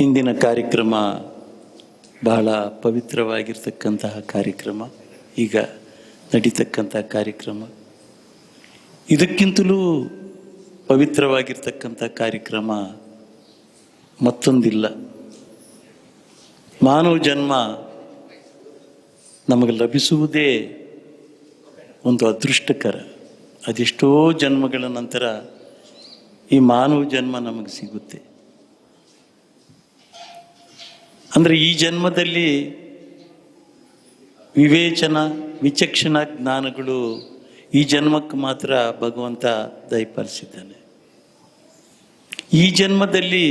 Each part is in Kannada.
ಮುಂದಿನ ಕಾರ್ಯಕ್ರಮ ಬಹಳ ಪವಿತ್ರವಾಗಿರ್ತಕ್ಕಂತಹ ಕಾರ್ಯಕ್ರಮ, ಈಗ ನಡೀತಕ್ಕಂಥ ಕಾರ್ಯಕ್ರಮ. ಇದಕ್ಕಿಂತಲೂ ಪವಿತ್ರವಾಗಿರ್ತಕ್ಕಂಥ ಕಾರ್ಯಕ್ರಮ ಮತ್ತೊಂದಿಲ್ಲ. ಮಾನವ ಜನ್ಮ ನಮಗೆ ಲಭಿಸುವುದೇ ಒಂದು ಅದೃಷ್ಟಕರ. ಅದೆಷ್ಟೋ ಜನ್ಮಗಳ ನಂತರ ಈ ಮಾನವ ಜನ್ಮ ನಮಗೆ ಸಿಗುತ್ತೆ. ಅಂದರೆ ಈ ಜನ್ಮದಲ್ಲಿ ವಿವೇಚನ, ವಿಚಕ್ಷಣ ಜ್ಞಾನಗಳು ಈ ಜನ್ಮಕ್ಕೆ ಮಾತ್ರ ಭಗವಂತ ದಯಪಾಲಿಸಿದ್ದಾನೆ. ಜನ್ಮದಲ್ಲಿ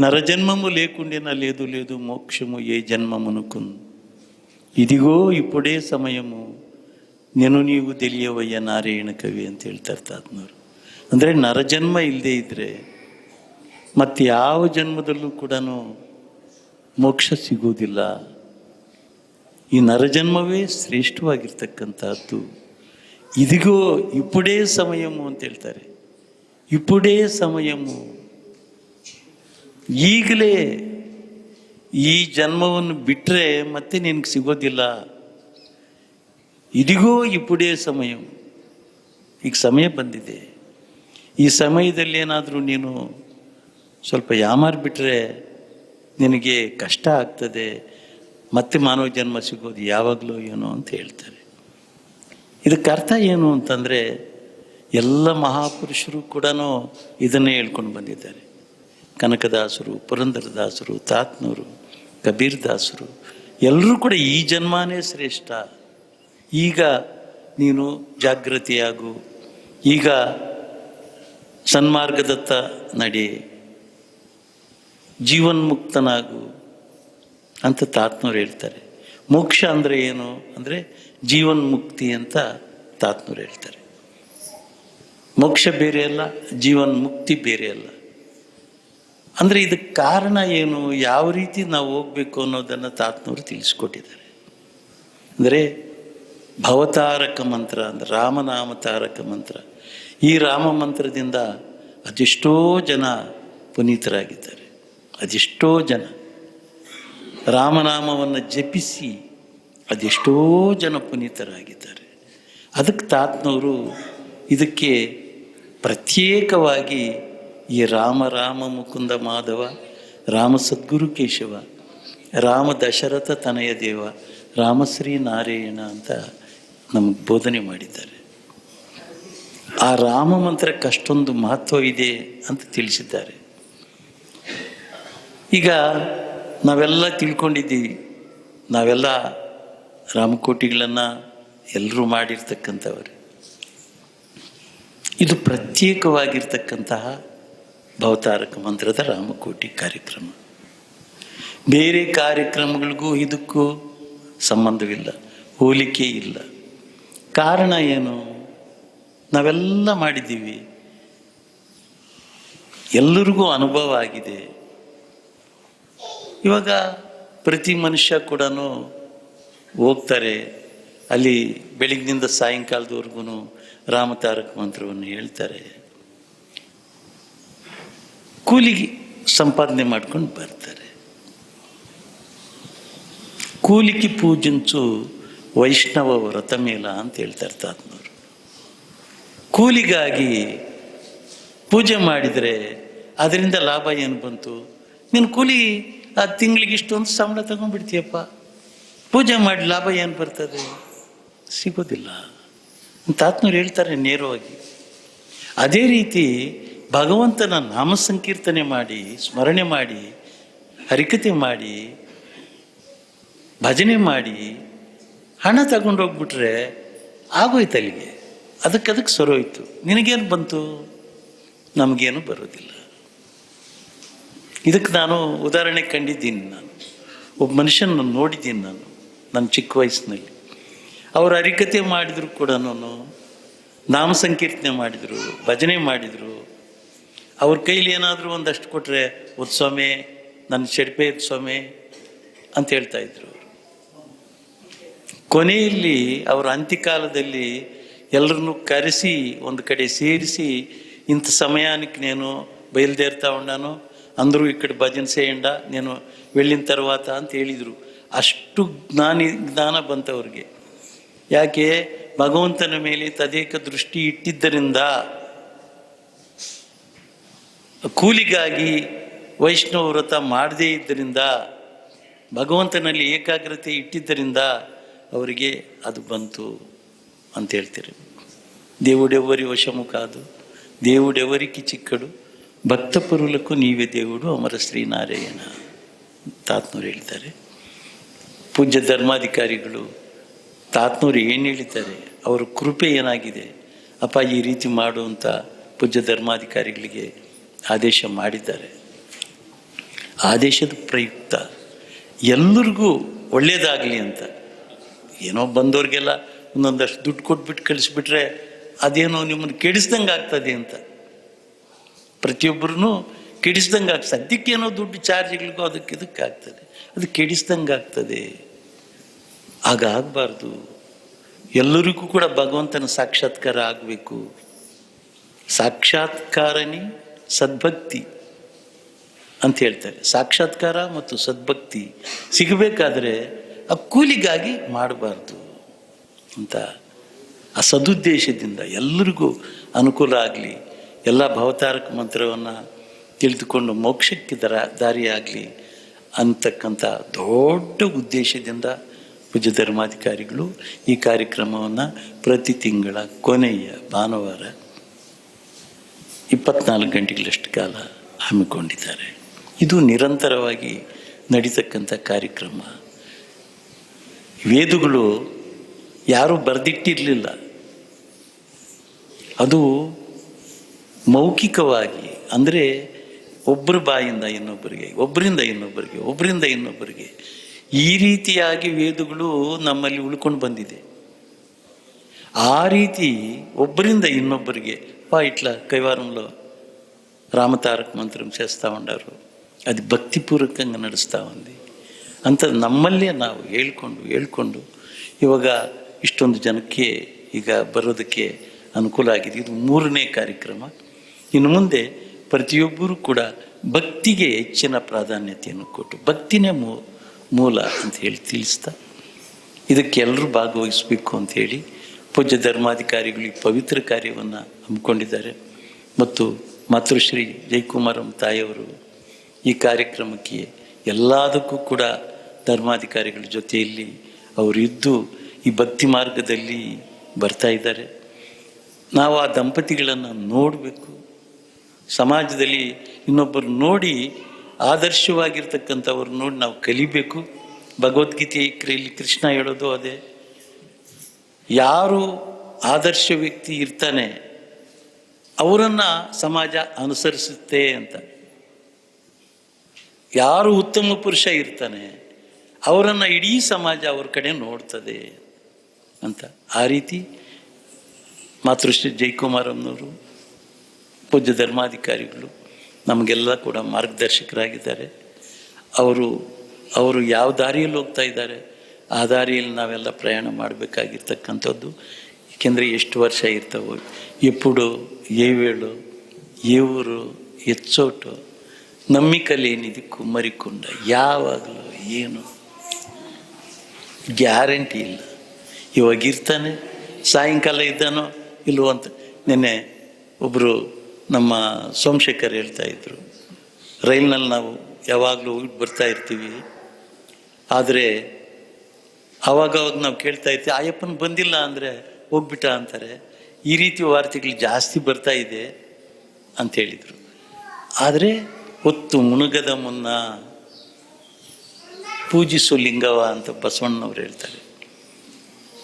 ನರಜನ್ಮಮು ಲೇಕುಂಡಿನ ಲೇದು ಲೇದು ಮೋಕ್ಷಮು ಏ ಜನ್ಮ జన్మమునుకు ಇದಿಗೋ ಇಪ್ಪಡೇ ಸಮಯಮು ನೀನು ನೀವು ದೆಲಿಯವಯ್ಯ ನಾರಾಯಣ ಕವಿ ಅಂತ ಹೇಳ್ತಾರೆ ತಾತ್ನವರು ಅಂದರೆ ನರಜನ್ಮ ಇಲ್ಲದೇ ಇದ್ದರೆ ಮತ್ತು ಯಾವ ಜನ್ಮದಲ್ಲೂ ಕೂಡ ಮೋಕ್ಷ ಸಿಗೋದಿಲ್ಲ ಈ ನರಜನ್ಮವೇ ಶ್ರೇಷ್ಠವಾಗಿರ್ತಕ್ಕಂಥದ್ದು. ಇದಿಗೋ ಇಪ್ಪುಡೇ ಸಮಯಮು ಅಂತ ಹೇಳ್ತಾರೆ. ಇಪ್ಪುಡೇ ಸಮಯಮು. ಈಗಲೇ ಈ ಜನ್ಮವನ್ನು ಬಿಟ್ಟರೆ ಮತ್ತೆ ನಿನಗೆ ಸಿಗೋದಿಲ್ಲ. ಇದಿಗೋ ಇಪ್ಪುಡೇ ಸಮಯ ಈಗ ಸಮಯ ಬಂದಿದೆ. ಈ ಸಮಯದಲ್ಲಿ ಏನಾದರೂ ನೀನು ಸ್ವಲ್ಪ ಯಾಮಾರ್ ಬಿಟ್ಟರೆ ನಿನಗೆ ಕಷ್ಟ ಆಗ್ತದೆ, ಮತ್ತೆ ಮಾನವ ಜನ್ಮ ಸಿಗೋದು ಯಾವಾಗಲೂ ಏನೋ ಅಂತ ಹೇಳ್ತಾರೆ. ಇದಕ್ಕೆ ಅರ್ಥ ಏನು ಅಂತಂದರೆ, ಎಲ್ಲ ಮಹಾಪುರುಷರು ಕೂಡ ಇದನ್ನೇ ಹೇಳ್ಕೊಂಡು ಬಂದಿದ್ದಾರೆ. ಕನಕದಾಸರು, ಪುರಂದರದಾಸರು, ತಾತ್ನೂರು, ಕಬೀರ್ದಾಸರು, ಎಲ್ಲರೂ ಕೂಡ ಈ ಜನ್ಮನೇ ಶ್ರೇಷ್ಠ. ಈಗ ನೀನು ಜಾಗೃತಿಯಾಗು. ಈಗ ಸನ್ಮಾರ್ಗದತ್ತ ನಡೆ. ಜೀವನ್ಮುಕ್ತನಾಗು ಅಂತ ತಾತ್ನೂರು ಹೇಳ್ತಾರೆ. ಮೋಕ್ಷ ಅಂದರೆ ಏನು? ಅಂದರೆ ಜೀವನ್ಮುಕ್ತಿ ಅಂತ ತಾತ್ನೂರು ಹೇಳ್ತಾರೆ. ಮೋಕ್ಷ ಬೇರೆ ಅಲ್ಲ ಜೀವನ್ ಮುಕ್ತಿ ಬೇರೆ ಅಲ್ಲ. ಅಂದರೆ ಇದಕ್ಕೆ ಕಾರಣ ಏನು? ಯಾವ ರೀತಿ ನಾವು ಹೋಗ್ಬೇಕು ಅನ್ನೋದನ್ನು ತಾತ್ನೂರು ತಿಳಿಸ್ಕೊಟ್ಟಿದ್ದಾರೆ. ಅಂದರೆ ಭವತಾರಕ ಮಂತ್ರ, ಅಂದರೆ ರಾಮನಾಮ ತಾರಕ ಮಂತ್ರ. ಈ ರಾಮ ಮಂತ್ರದಿಂದ ಅದೆಷ್ಟೋ ಜನ ಪುನೀತರಾಗಿದ್ದಾರೆ. ಅದೆಷ್ಟೋ ಜನ ರಾಮನಾಮವನ್ನು ಜಪಿಸಿ ಅದೆಷ್ಟೋ ಜನ ಪುನೀತರಾಗಿದ್ದಾರೆ. ಅದಕ್ಕೆ ತಾತ್ನವರು ಇದಕ್ಕೆ ಪ್ರತ್ಯೇಕವಾಗಿ ಈ ರಾಮ ರಾಮ ಮುಕುಂದ ಮಾಧವ, ರಾಮ ಸದ್ಗುರು ಕೇಶವ, ರಾಮ ದಶರಥ ತನಯ ದೇವ ರಾಮಶ್ರೀ ನಾರಾಯಣ ಅಂತ ನಮಗೆ ಬೋಧನೆ ಮಾಡಿದ್ದಾರೆ. ಆ ರಾಮ ಮಂತ್ರಕ್ಕೆ ಅಷ್ಟೊಂದು ಮಹತ್ವ ಇದೆ ಅಂತ ತಿಳಿಸಿದ್ದಾರೆ. ಈಗ ನಾವೆಲ್ಲ ತಿಳ್ಕೊಂಡಿದ್ದೀವಿ. ನಾವೆಲ್ಲ ರಾಮಕೋಟಿಗಳನ್ನು ಎಲ್ಲರೂ ಮಾಡಿರ್ತಕ್ಕಂಥವ್ರೆ. ಇದು ಪ್ರತ್ಯೇಕವಾಗಿರ್ತಕ್ಕಂತಹ ಭವತಾರಕ ಮಂತ್ರದ ರಾಮಕೋಟಿ ಕಾರ್ಯಕ್ರಮ. ಬೇರೆ ಕಾರ್ಯಕ್ರಮಗಳಿಗೂ ಇದಕ್ಕೂ ಸಂಬಂಧವಿಲ್ಲ, ಹೋಲಿಕೆ ಇಲ್ಲ. ಕಾರಣ ಏನು? ನಾವೆಲ್ಲ ಮಾಡಿದ್ದೀವಿ. ಎಲ್ಲರಿಗೂ ಅನುಭವ ಆಗಿದೆ. ಇವಾಗ ಪ್ರತಿ ಮನುಷ್ಯ ಕೂಡ ಹೋಗ್ತಾರೆ. ಅಲ್ಲಿ ಬೆಳಗ್ಗಿನಿಂದ ಸಾಯಂಕಾಲದವರೆಗೂ ರಾಮತಾರಕ ಮಂತ್ರವನ್ನು ಹೇಳ್ತಾರೆ. ಕೂಲಿಗೆ ಸಂಪಾದನೆ ಮಾಡ್ಕೊಂಡು ಬರ್ತಾರೆ. ಕೂಲಿಗೆ ಪೂಜಿಂಚು ವೈಷ್ಣವ ವ್ರತ ಮೇಲ ಅಂತ ಹೇಳ್ತಾರೆ ತಾತ್ನವರು. ಕೂಲಿಗಾಗಿ ಪೂಜೆ ಮಾಡಿದರೆ ಅದರಿಂದ ಲಾಭ ಏನು ಬಂತು? ನೀನು ಕೂಲಿ ಆ ತಿಂಗಳಿಗೆ ಇಷ್ಟೊಂದು ಸಂಬಳ ತಗೊಂಡ್ಬಿಡ್ತೀಯಪ್ಪ. ಪೂಜೆ ಮಾಡಿ ಲಾಭ ಏನು ಬರ್ತದೆ? ಸಿಗೋದಿಲ್ಲ. ತಾತ್ನವ್ರು ಹೇಳ್ತಾರೆ ನೇರವಾಗಿ. ಅದೇ ರೀತಿ ಭಗವಂತನ ನಾಮ ಸಂಕೀರ್ತನೆ ಮಾಡಿ, ಸ್ಮರಣೆ ಮಾಡಿ, ಹರಿಕತೆ ಮಾಡಿ, ಭಜನೆ ಮಾಡಿ ಹಣ ತಗೊಂಡೋಗ್ಬಿಟ್ರೆ ಆಗೋಯ್ತು ಅಲ್ಲಿಗೆ ಅದಕ್ಕೆ ಅದಕ್ಕೆ ಸರೋಯ್ತು. ನಿನಗೇನು ಬಂತು? ನಮಗೇನು ಬರೋದಿಲ್ಲ. ಇದಕ್ಕೆ ನಾನು ಉದಾಹರಣೆ ಕಂಡಿದ್ದೀನಿ ನಾನು. ಒಬ್ಬ ಮನುಷ್ಯನ ನೋಡಿದ್ದೀನಿ ನಾನು, ನನ್ನ ಚಿಕ್ಕ ವಯಸ್ಸಿನಲ್ಲಿ. ಅವರು ಅರಿಕತೆ ಮಾಡಿದ್ರು ಕೂಡ ನಾನು, ನಾಮ ಸಂಕೀರ್ತನೆ ಮಾಡಿದರು, ಭಜನೆ ಮಾಡಿದರು. ಅವ್ರ ಕೈಲಿ ಏನಾದರೂ ಒಂದಷ್ಟು ಕೊಟ್ಟರೆ ಸ್ವಾಮಿ, ನನ್ನ ಶೆಡ್ಪೆ ಸ್ವಾಮಿ, ಅಂತ ಹೇಳ್ತಾ ಇದ್ರು ಕೊನೆಯಲ್ಲಿ ಅವರ ಅಂತ್ಯಕಾಲದಲ್ಲಿ ಎಲ್ಲರನ್ನೂ ಕರೆಸಿ, ಒಂದು ಕಡೆ ಸೇರಿಸಿ, ಇಂಥ ಸಮಯಕ್ಕೆ ನೇನು ಬಯಲುದೇರ್ತಾ ఉన్నాను అందరూ ఇక్కడ భజన చేయండ నేను వెళ్ళిన తర్వాత ಅಂತ ಹೇಳಿದರು ಅಷ್ಟು ಜ್ಞಾನಿ ಜ್ಞಾನ ಬಂತವ್ರಿಗೆ ಯಾಕೆ ಭಗವಂತನ ಮೇಲೆ ತದೇಕ ದೃಷ್ಟಿ ಇಟ್ಟಿದ್ದರಿಂದ ಕೂಲಿಗಾಗಿ ವೈಷ್ಣವ ವ್ರತ ಮಾಡದೇ ಇದ್ದರಿಂದ ಭಗವಂತನಲ್ಲಿ ಏಕಾಗ್ರತೆ ಇಟ್ಟಿದ್ದರಿಂದ ಅವರಿಗೆ ಅದು ಬಂತು ಅಂತ ಹೇಳ್ತಾರೆ దేవుడెవ్వరి వశము కాదు దేవుడెవరికి చిక్కడు భక్త ನೀವೇ నీవే ಅಮರ ಶ್ರೀ ನಾರಾಯಣ ತಾತ್ನೂರು ಹೇಳ್ತಾರೆ ಪೂಜ್ಯ ಧರ್ಮಾಧಿಕಾರಿಗಳು ತಾತ್ನೂರು ಏನು ಹೇಳ್ತಾರೆ ಅವರ ಕೃಪೆ ಏನಾಗಿದೆ, ಅಪ್ಪ ಈ ರೀತಿ ಮಾಡುವಂಥ ಪೂಜ್ಯ ಧರ್ಮಾಧಿಕಾರಿಗಳಿಗೆ ಆದೇಶ ಮಾಡಿದ್ದಾರೆ. ಆದೇಶದ ಪ್ರಯುಕ್ತ, ಎಲ್ಲರಿಗೂ ಒಳ್ಳೆಯದಾಗಲಿ ಅಂತ. ಏನೋ ಬಂದವ್ರಿಗೆಲ್ಲ ಒಂದೊಂದಷ್ಟು ದುಡ್ಡು ಕೊಟ್ಬಿಟ್ಟು ಕಳಿಸ್ಬಿಟ್ರೆ ಅದೇನೋ ನಿಮ್ಮನ್ನು ಕೆಡಿಸ್ದಂಗೆ ಆಗ್ತದೆ ಅಂತ. ಪ್ರತಿಯೊಬ್ಬರೂ ಕೆಡಿಸ್ದಂಗೆ ಆಗ್ತದೆ ಸದ್ಯಕ್ಕೇನೋ ದುಡ್ಡು ಚಾರ್ಜ್ಗಳಿಗೂ ಅದಕ್ಕೆ ಇದಕ್ಕೆ ಆಗ್ತದೆ ಅದು ಕೆಡಿಸ್ದಂಗೆ ಆಗ್ತದೆ ಆಗ ಆಗಬಾರ್ದು ಎಲ್ಲರಿಗೂ ಕೂಡ ಭಗವಂತನ ಸಾಕ್ಷಾತ್ಕಾರ ಆಗಬೇಕು. ಸಾಕ್ಷಾತ್ಕಾರನಿ ಸದ್ಭಕ್ತಿ ಅಂತ ಹೇಳ್ತಾರೆ. ಸಾಕ್ಷಾತ್ಕಾರ ಮತ್ತು ಸದ್ಭಕ್ತಿ ಸಿಗಬೇಕಾದ್ರೆ ಆ ಕೂಲಿಗಾಗಿ ಮಾಡಬಾರ್ದು ಅಂತ ಆ ಸದುದ್ದೇಶದಿಂದ ಎಲ್ಲರಿಗೂ ಅನುಕೂಲ ಆಗಲಿ. ಎಲ್ಲ ಭವತಾರಕ ಮಂತ್ರವನ್ನು ತಿಳಿದುಕೊಂಡು ಮೋಕ್ಷಕ್ಕೆ ದರ, ದಾರಿಯಾಗಲಿ ಅಂತಕ್ಕಂಥ ದೊಡ್ಡ ಉದ್ದೇಶದಿಂದ ಪೂಜ್ಯ ಧರ್ಮಾಧಿಕಾರಿಗಳು ಈ ಕಾರ್ಯಕ್ರಮವನ್ನು ಪ್ರತಿ ತಿಂಗಳ ಕೊನೆಯ ಭಾನುವಾರ ಇಪ್ಪತ್ನಾಲ್ಕು ಗಂಟೆಗಳಷ್ಟು ಕಾಲ ಹಮ್ಮಿಕೊಂಡಿದ್ದಾರೆ. ಇದು ನಿರಂತರವಾಗಿ ನಡೀತಕ್ಕಂಥ ಕಾರ್ಯಕ್ರಮ. ವೇದಗಳು ಯಾರೂ ಬರೆದಿಟ್ಟಿರಲಿಲ್ಲ. ಅದು ಮೌಖಿಕವಾಗಿ, ಅಂದರೆ ಒಬ್ಬರ ಬಾಯಿಂದ ಇನ್ನೊಬ್ಬರಿಗೆ ಒಬ್ಬರಿಂದ ಇನ್ನೊಬ್ಬರಿಗೆ ಒಬ್ಬರಿಂದ ಇನ್ನೊಬ್ಬರಿಗೆ, ಈ ರೀತಿಯಾಗಿ ವೇದಗಳು ನಮ್ಮಲ್ಲಿ ಉಳ್ಕೊಂಡು ಬಂದಿದೆ. ಆ ರೀತಿ ಒಬ್ಬರಿಂದ ಇನ್ನೊಬ್ಬರಿಗೆ, ವಾ ಇಟ್ಲ ಕೈವಾರಂಲೋ ರಾಮತಾರಕ ಮಂತ್ರಂ చేస్తూ ಉಂಡರು ಅದು ಭಕ್ತಿಪೂರ್ವಕಂಗೆ ನಡೆಸ್ತಾ ಬಂದು. ಅಂತ ನಮ್ಮಲ್ಲೇ ನಾವು ಹೇಳ್ಕೊಂಡು ಹೇಳ್ಕೊಂಡು ಇವಾಗ ಇಷ್ಟೊಂದು ಜನಕ್ಕೆ ಈಗ ಬರೋದಕ್ಕೆ ಅನುಕೂಲ ಆಗಿದೆ. ಇದು ಮೂರನೇ ಕಾರ್ಯಕ್ರಮ. ಇನ್ನು ಮುಂದೆ ಪ್ರತಿಯೊಬ್ಬರೂ ಕೂಡ ಭಕ್ತಿಗೆ ಹೆಚ್ಚಿನ ಪ್ರಾಧಾನ್ಯತೆಯನ್ನು ಕೊಟ್ಟು, ಭಕ್ತಿನೇ ಮೂ, ಮೂಲ ಅಂತ ಹೇಳಿ ತಿಳಿಸ್ತಾ, ಇದಕ್ಕೆ ಎಲ್ಲರೂ ಭಾಗವಹಿಸಬೇಕು ಅಂತೇಳಿ ಪೂಜ್ಯ ಧರ್ಮಾಧಿಕಾರಿಗಳು ಈ ಪವಿತ್ರ ಕಾರ್ಯವನ್ನು ಹಮ್ಮಿಕೊಂಡಿದ್ದಾರೆ. ಮತ್ತು ಮಾತೃಶ್ರೀ ಜಯಕುಮಾರಂ ತಾಯಿಯವರು ಈ ಕಾರ್ಯಕ್ರಮಕ್ಕೆ ಎಲ್ಲದಕ್ಕೂ ಕೂಡ ಧರ್ಮಾಧಿಕಾರಿಗಳ ಜೊತೆಯಲ್ಲಿ ಅವರಿದ್ದು ಈ ಭಕ್ತಿ ಮಾರ್ಗದಲ್ಲಿ ಬರ್ತಾ ಇದ್ದಾರೆ. ನಾವು ಆ ದಂಪತಿಗಳನ್ನು ನೋಡಬೇಕು. ಸಮಾಜದಲ್ಲಿ ಇನ್ನೊಬ್ಬರು ನೋಡಿ ಆದರ್ಶವಾಗಿರ್ತಕ್ಕಂಥವ್ರು ನೋಡಿ ನಾವು ಕಲಿಬೇಕು. ಭಗವದ್ಗೀತೆಯಲ್ಲಿ ಕೃಷ್ಣ ಹೇಳೋದು ಅದೇ. ಯಾರು ಆದರ್ಶ ವ್ಯಕ್ತಿ ಇರ್ತಾನೆ, ಅವರನ್ನು ಸಮಾಜ ಅನುಸರಿಸುತ್ತೆ ಅಂತ. ಯಾರು ಉತ್ತಮ ಪುರುಷ ಇರ್ತಾನೆ, ಅವರನ್ನು ಇಡೀ ಸಮಾಜ ಅವ್ರ ಕಡೆ ನೋಡ್ತದೆ ಅಂತ. ಆ ರೀತಿ ಮಾತೃಶ್ರೀ ಜಯಕುಮಾರಮ್ಮನವರು ಪೂಜ್ಯ ಧರ್ಮಾಧಿಕಾರಿಗಳು ನಮಗೆಲ್ಲ ಕೂಡ ಮಾರ್ಗದರ್ಶಕರಾಗಿದ್ದಾರೆ. ಅವರು ಅವರು ಯಾವ ದಾರಿಯಲ್ಲಿ ಹೋಗ್ತಾ ಇದ್ದಾರೆ, ಆ ದಾರಿಯಲ್ಲಿ ನಾವೆಲ್ಲ ಪ್ರಯಾಣ ಮಾಡಬೇಕಾಗಿರ್ತಕ್ಕಂಥದ್ದು. ಏಕೆಂದರೆ ಎಷ್ಟು ವರ್ಷ ಇರ್ತವೆ, ಎಪ್ಪುಡು ಏವೇಳು ಏವರು, ಎಚ್ಚೋಟು ನಂಬಿಕಲೇನಿದಕ್ಕೂ ಮರಿಕೊಂಡ ಯಾವಾಗಲೂ ಏನು ಗ್ಯಾರಂಟಿ ಇಲ್ಲ. ಇವಾಗಿರ್ತಾನೆ ಸಾಯಂಕಾಲ ಇದ್ದಾನೋ ಇಲ್ಲವೋ ಅಂತ ನೆನ್ನೆ ಒಬ್ಬರು ನಮ್ಮ ಸೋಮಶೇಖರ್ ಹೇಳ್ತಾ ಇದ್ರು, ರೈಲ್ನಲ್ಲಿ ನಾವು ಯಾವಾಗಲೂ ಹೋಗಿ ಬರ್ತಾ ಇರ್ತೀವಿ. ಆದರೆ ಆವಾಗ ನಾವು ಕೇಳ್ತಾ ಇರ್ತೀವಿ, ಆಯಪ್ಪನ ಬಂದಿಲ್ಲ ಅಂದರೆ ಹೋಗ್ಬಿಟ್ಟ ಅಂತಾರೆ. ಈ ರೀತಿ ವಾರ್ತೆಗಳು ಜಾಸ್ತಿ ಬರ್ತಾ ಇದೆ ಅಂತ ಹೇಳಿದರು. ಆದರೆ ಹೊತ್ತು ಮುಳುಗದ ಮುನ್ನ ಪೂಜಿಸು ಲಿಂಗವ ಅಂತ ಬಸವಣ್ಣವ್ರು ಹೇಳ್ತಾರೆ.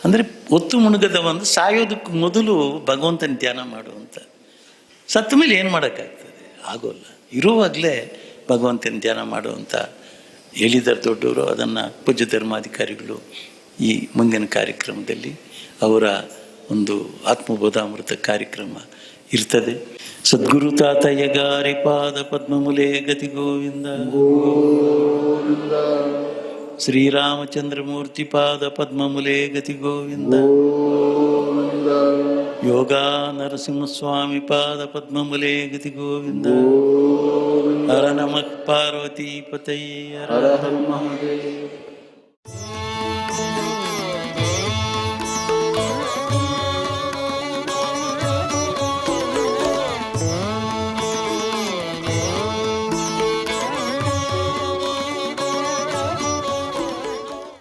ಅಂದರೆ ಹೊತ್ತು ಮುಣುಗದ ಒಂದು ಸಾಯೋದಕ್ಕೆ ಮೊದಲು ಭಗವಂತನ ಧ್ಯಾನ ಮಾಡುವಂಥ ಸತ್ತ ಮೇಲೆ ಏನು ಮಾಡೋಕ್ಕಾಗ್ತದೆ? ಆಗೋಲ್ಲ. ಇರುವಾಗಲೇ ಭಗವಂತನ ಧ್ಯಾನ ಮಾಡುವಂಥ ಹೇಳಿದ್ದಾರೆ ದೊಡ್ಡವರು. ಅದನ್ನು ಪೂಜ್ಯ ಧರ್ಮಾಧಿಕಾರಿಗಳು ಈ ಮುಂದಿನ ಕಾರ್ಯಕ್ರಮದಲ್ಲಿ ಅವರ ಒಂದು ಆತ್ಮಬೋಧಾಮೃತ ಕಾರ್ಯಕ್ರಮ ಇರ್ತದೆ. ಸದ್ಗುರು ತಾತಯ್ಯಗಾರಿ ಪಾದ ಪದ್ಮಮುಲೆ ಗತಿ ಗೋವಿಂದ. ಶ್ರೀರಾಮಚಂದ್ರಮೂರ್ತಿ ಪಾದ ಪದ್ಮಮುಲೆ ಗತಿ ಗೋವಿಂದ. యోగా నరసింహస్వామి పాద పద్మములే గతి గోవింద హర నమ పార్వతీపతై హర హర మహాదేవ్